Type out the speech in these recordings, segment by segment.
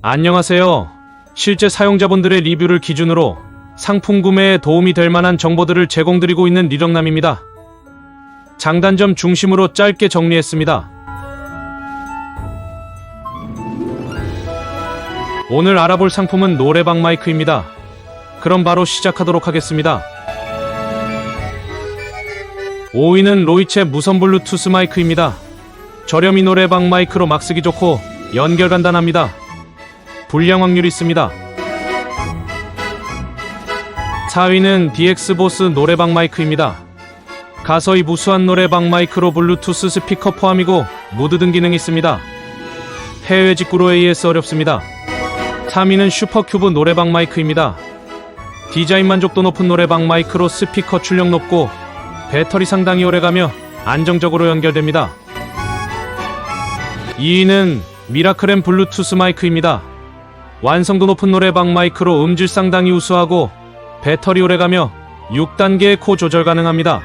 안녕하세요. 실제 사용자분들의 리뷰를 기준으로 상품 구매에 도움이 될 만한 정보들을 제공드리고 있는 리정남입니다. 장단점 중심으로 짧게 정리했습니다. 오늘 알아볼 상품은 노래방 마이크입니다. 그럼 바로 시작하도록 하겠습니다. 5위는 로이체 무선 블루투스 마이크입니다. 저렴이 노래방 마이크로 막 쓰기 좋고 연결 간단합니다. 불량 확률이 있습니다. 4위는 DX보스 노래방 마이크입니다. 가서 이 무수한 노래방 마이크로 블루투스 스피커 포함이고 무드 등 기능이 있습니다. 해외 직구로 AS 어렵습니다. 3위는 슈퍼큐브 노래방 마이크입니다. 디자인 만족도 높은 노래방 마이크로 스피커 출력 높고 배터리 상당히 오래가며 안정적으로 연결됩니다. 2위는 미라클엠 블루투스 마이크입니다. 완성도 높은 노래방 마이크로 음질 상당히 우수하고 배터리 오래가며 6단계의 코 조절 가능합니다.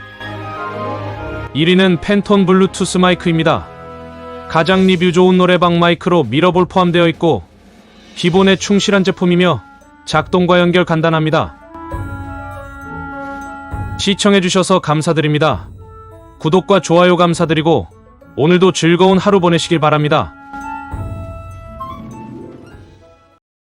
1위는 팬톤 블루투스 마이크입니다. 가장 리뷰 좋은 노래방 마이크로 미러볼 포함되어 있고 기본에 충실한 제품이며 작동과 연결 간단합니다. 시청해주셔서 감사드립니다. 구독과 좋아요 감사드리고 오늘도 즐거운 하루 보내시길 바랍니다.